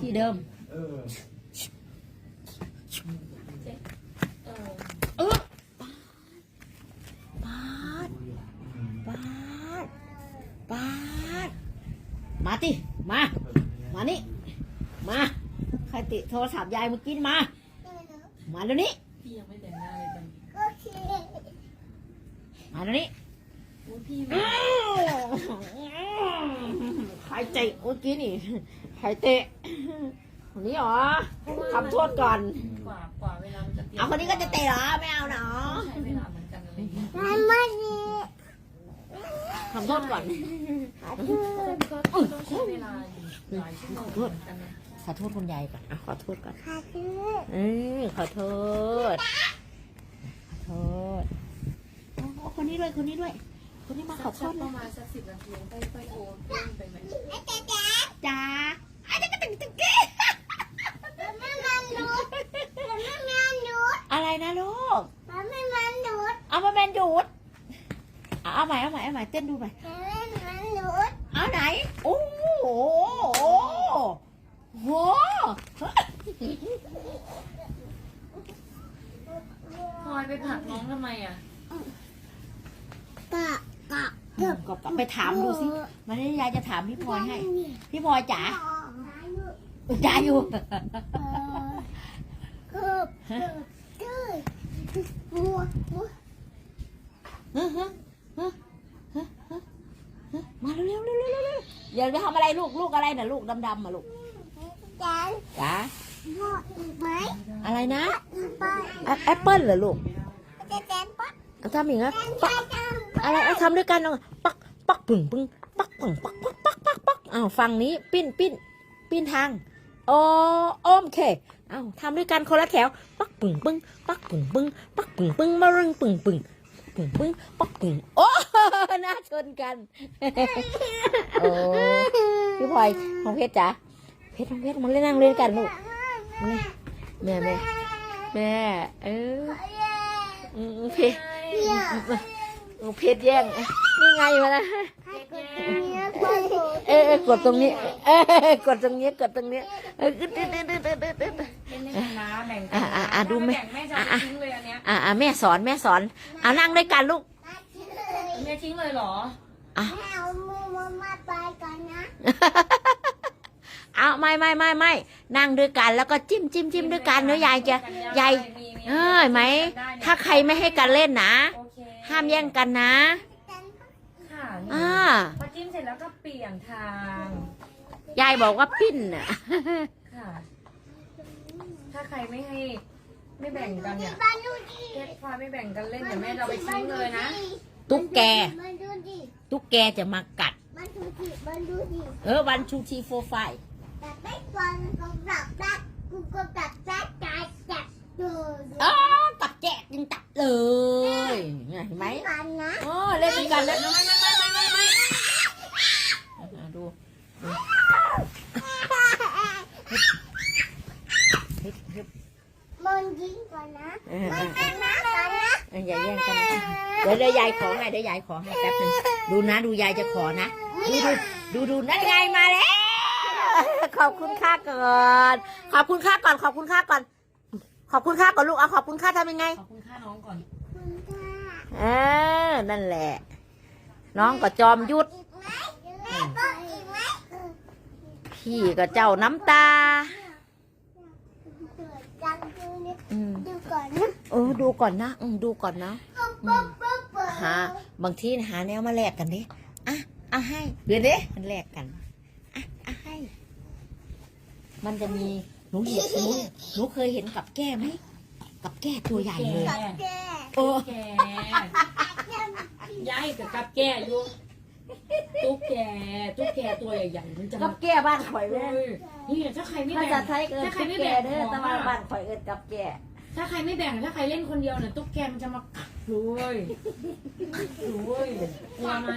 ที่เดิมเออเออเออปาดปาดปาดมาติมา มานี่ มา ใครติโทรศัพท์ยายเมื่อกี้มา มาเดี๋ยวนี้ พี่ยังไม่แต่งหน้าเลยตอนนี้มาเดี๋ยวนี้โอ้ย พี่อื้อใครเตะเมื่อกี้นี่ใครเตะคนนี้เหรอทำโทษก่อน กว่ากว่าเวลามันจะเตรียมเอาคนนี้ก็จะเตะเหรอไม่เอาเนาะใช้เวลาเหมือนกันอะไรอย่างเงี้ยทำโทษก่อนก็ต้องใช้เวลาอยู่หลายชั่วโมงเหมือนกันนะขอโทษคุณยายก่อนอะขอโทษก่อนเออขอโทษ ขอโทษโอ้คนนี้ด้วยคนนี้ด้วย คนนี้มาขอโทสัษกปเลยระมาณสักสิบนาทีค่อยๆโอนเพิ่มไปไหมจ้าอาจจะกระตึงตึงเก้อะไรนะลูกเอามาเป็นดูดเอาใหม่เอาใหม่เอาใหม่เต้นดูใหม่เอาไหนโอ้โหโอ้โหพลอยไปผลักน้องทำไมอะ ก็กลับไปถามดูสิมาเนี่ยายจะถามพี่พลอยให้ พี่พลอยจ๋าจ๋าอยู่ฮะฮะฮะฮะฮะฮะมาเร็วเร็วเร็วเร็วเร็วอย่าไปทำอะไรลูกลูกอะไรน่ะลูกดำๆมาลูกจ๋าอะไรนะแอปแอปเปิ้ลเหรอลูกเอาทำอย่างงี้นปัก อะไรเอาทำด้วยกันเอาปักปักปึ่งปึ่งปักปึ่งปักปักปักปักปักอ้าวฝั่งนี้ปิ้นปิ้นปิ้นทางโอโอมเคอ้าวทำด้วยกันคนละแถว ปักปึ่งปึ่งปักปึ่งปึ่งปักปึ่งปึ่งมารึงปึ่งปึ่งปึ้งปึ้งปักปึ้งโอ้หน้าชนกันโอ้พี่พลอยของเพชรจ๋าเพชรของเพชรมาเล่นนั่งเล่นกันลูกมาเล่นแม่แม่แม่เอออืมเพชรอืม เพชรแย่ง นี่ไงมาละเออเออกดตรงนี้ เออกดตรงนี้กดตรงนี้เออตึ๊ดตึ๊ดตึ๊ดตึ๊ดตึ๊ดตึ๊ดเป็นในคณะแบ่งกัอะอะอะดูไหมแบ่งแม่จะเอาทิ้งเลยอันเนี้ยอ่าอ่าแม่สอนแม่สอนอ่านั่งด้วยกันลูกแม่ทิ้งเลยเหรอเอาไม่ไม่ไม่ไม่นั่งด้วยกันแล้วก็จิ้มจิ้มจิ้มด้วยกันเนื้อยายจะยายเอ้ยไหม ถ้าใครไม่ให้กันเล่นนะโอเค ห้ามแย่งกันนะ ค่ะอ่า พอจิ้มเสร็จแล้วก็เปลี่ยนทาง ยายบอกว่าปิ้นน่ะ ค่ะ ถ้าใครไม่ให้ไม่แบ่งกันเนี่ยเพชรพลอยไม่แบ่งกันเล่นเดี๋ยวแม่เราไปทิ้งเลยนะตุ๊กแกมาดูดิตุ๊กแกจะมากัดมาดูดิมาดูดิเออวันชูทีโฟไฟแต่ไม่ฟังก็ดับดักกูก็ดับดักใจจับดูอ๋อตับแกะยังตัดเลย เนี่ยเห็นไหมกันนะโอ้เล่นด้วยกันเล่นไม่ไม่ไม่ไม่ไม่ไม่อะดูเฮ้ยเฮ้ยมันยิงก่อนนะเออมัเอนอกันนะกันนะเอออย่าแย่งกันนะเดี๋ยวเดี๋ยวยายขอให้เดี๋ยวยายขอให้แป๊บนึงดูนะดูยายจะขอนะดูดูดูดูนั่นไงมาแล้วขอบคุณค่าก่อนขอบคุณค่าก่อนขอบคุณค่าก่อน ขอบคุณค่าก่อนลูกเอาขอบคุณค่าทำยังไงขอบคุณค่าน้องก่อนคุณค่ะเออนั่นแหละ น้องก็จอมยุทธอีกไหมแม่ก็อีกไหมพี่ก็เจ้าน้ำตาจังดูนี่อืมดูก่อนนะเออดูก่อนนะอืมดูก่อนนะปุ๊บปุ๊บปุ๊บปุ๊บหาบางทีหาแนวมาแลกกันดิอะอะให้เดี๋ยวดิมันแลกกันอะอะให้ มันจะมีหนูเห็นหนูหนูเคยเห็นกับแก้ไหมกับแก้ตัวใหญ่เลยกับแกโอ้แก ย้ายกับกับแก่อยู่ตุ๊กแกตุ๊กแกตัวใหญ่ๆมันจะกัมาบแก้บ้านข่อยเว้แม่ยนี่ถ้าใครไม่ภาแบ่งษาไทยเอินถ้าใครตุ๊กไม่แกแบ่งเด้อขแต่องว่าบ้าอะนข่อยเอินกับแก่ถ้าใครไม่แบ่งถ้าใครเล่นคนเดียวเนี่ยตุ๊กแกมันจะมากัดเลยเลยกลัวไหม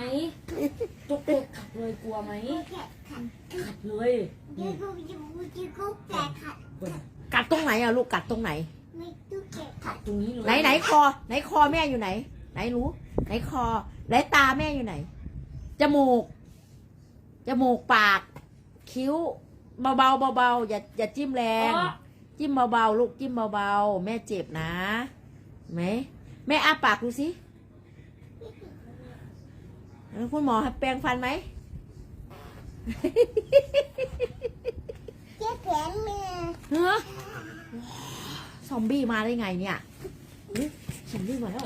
ตุ๊กแกกัดเลยกลัวไหมแกะขันกัดเลยยูกูยูกูยูกูแกะขัดกัดตรงไหนอะลูกกัดตรงไหน ไม่ตู้แกะกัขัดดตรงนี้เลยไหนไหนคอ ไหนคอแม่อยู่ไหน ไหนรู้ ไหนคอไหนตาแม่อยู่ไหน จมูก จมูกปาก คิ้ว เบาๆเบาๆอย่าอย่าจิ้มแรงอ๋อจิ้มเบาๆลูกจิ้มเบาๆแม่เจ็บนะเห็นไหมแม่อ้าปากดูสิแล้วคุณหมอให้แปรงฟันไหม เจ๊แขนเมีย เฮ้ อซอมบี้มาได้ไงเนี่ยหึซอมบี้มาแล้ว